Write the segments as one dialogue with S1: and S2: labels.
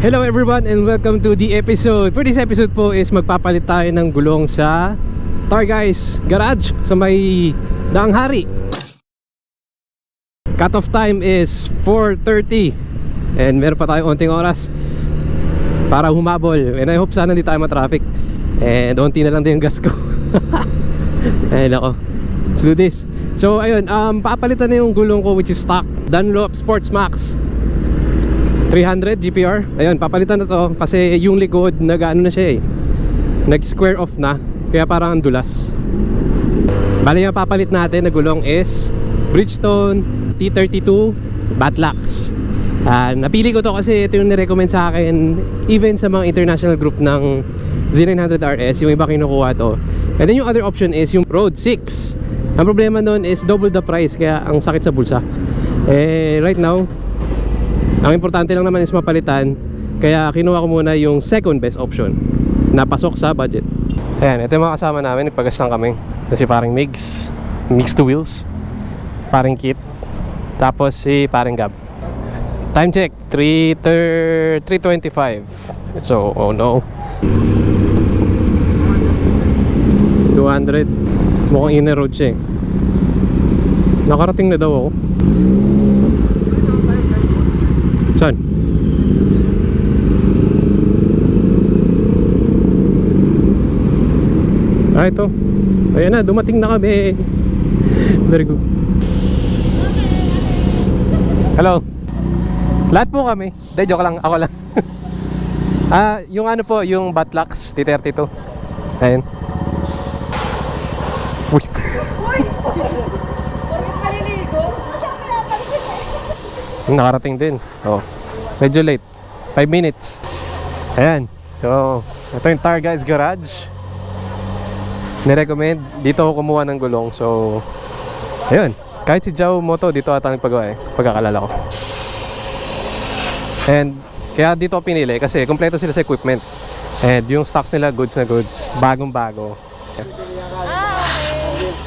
S1: Hello everyone and welcome to the episode. For this episode po is magpapalit tayo ng gulong sa Tar Guys Garage sa may Daang Hari. Cut off time is 4.30 and meron pa tayong onting oras para humabol and I hope sana hindi tayo matraffic and onti na lang din yung gas ko. Ayun ako. Let's do this. So ayun, um, papalitan na yung gulong ko which is stock Dunlop Sports Max 300 GPR ayun papalitan na to kasi yung likod nag ano na siya eh. Nag square off na kaya parang ang dulas. Bali yung papalit natin na gulong is Bridgestone T32 Batlax. Ah, napili ko to kasi ito yung nirecommend sa akin even sa mga international group ng Z900RS yung iba kinukuha to. And then yung other option is yung Road 6 ang problema nun is double the price kaya ang sakit sa bulsa. Eh right now ang importante lang naman is mapalitan Kaya kinuha ko muna yung second best option. Napasok sa budget. Ayan, ito yung mga kasama namin Nagpagas lang kami. Kasi parang Migs. Mixed to wheels Paring Kit. Tapos si paring Gab. Time check 3 325 So, oh no. 200 Mukhang inner road siya eh. Nakarating na daw ako Saan? Ah, ito. Ayan na, dumating na kami. Very good. Hello. Lahat po kami. Hindi, joke lang. Ako lang. ah, yung ano po, yung Batlax T32. Ayan. Nakarating din. Oh. Medyo late. 5 minutes. Ayan. So, ito yung Tar Guys Garage. Nirecommend. Dito ako kumuha ng gulong. So, ayun. Kahit si Jow Moto, dito ata nagpagawa eh. Pagkakalala ko. And, kaya dito ako pinili kasi kompleto sila sa equipment. And yung stocks nila, goods na goods. Bagong bago.
S2: Ah, okay.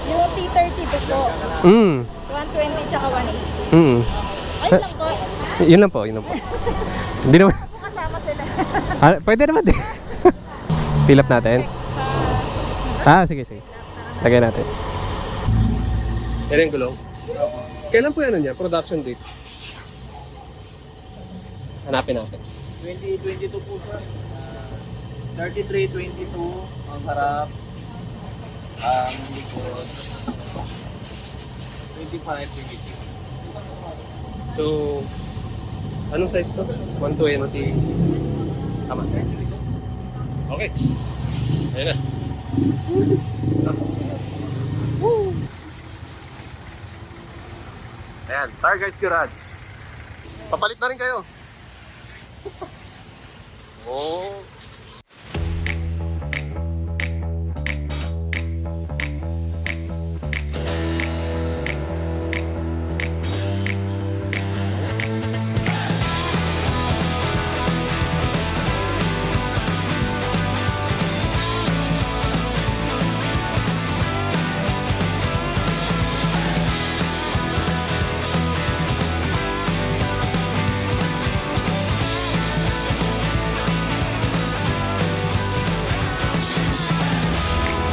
S2: Yung T32 po.
S1: Mm.
S2: 120 tsaka 180.
S1: Mm.
S2: Lang po.
S1: Yun lang po, yun lang po. Hindi naman.
S2: Kasama sila.
S1: Ah, pwede naman din. Fill up natin. Ah, sige, sige. Lagay natin. Yan yung gulong. Kailan po yan niya? Production date? Hanapin natin.
S3: 2022 po sir. Ah, 3322 ang harap. Ang likod. 25 22.
S1: So, anong size to? 120. Tama. Okay. Ayan na. Ayan, Tar Guys Garage. Papalit na rin kayo. oh.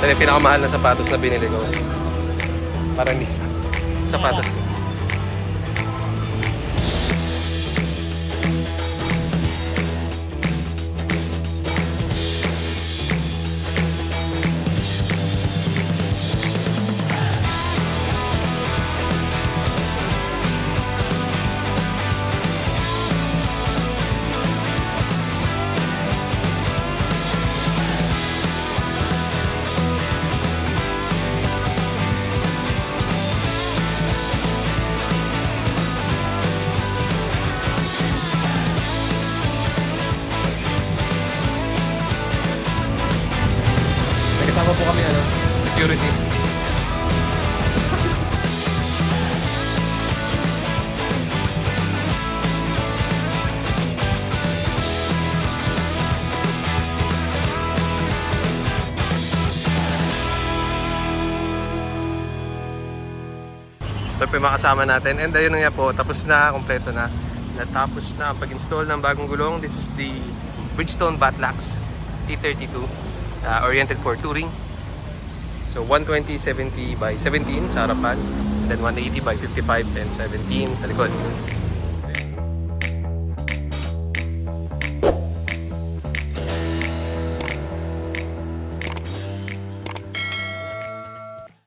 S1: Ito yung pinakamahal na sapatos na binili ko. Parang hindi sa sapatos ko. Nagkasama po kami ano, security. So ito yung mga kasama natin and ayun nga po, tapos na, kompleto na. natapos na pag-install ng bagong gulong. This is the Bridgestone Batlax T32 uh, oriented for touring. So 120 70 by 17 sa harapan, then 180 by 55 and 17 sa likod.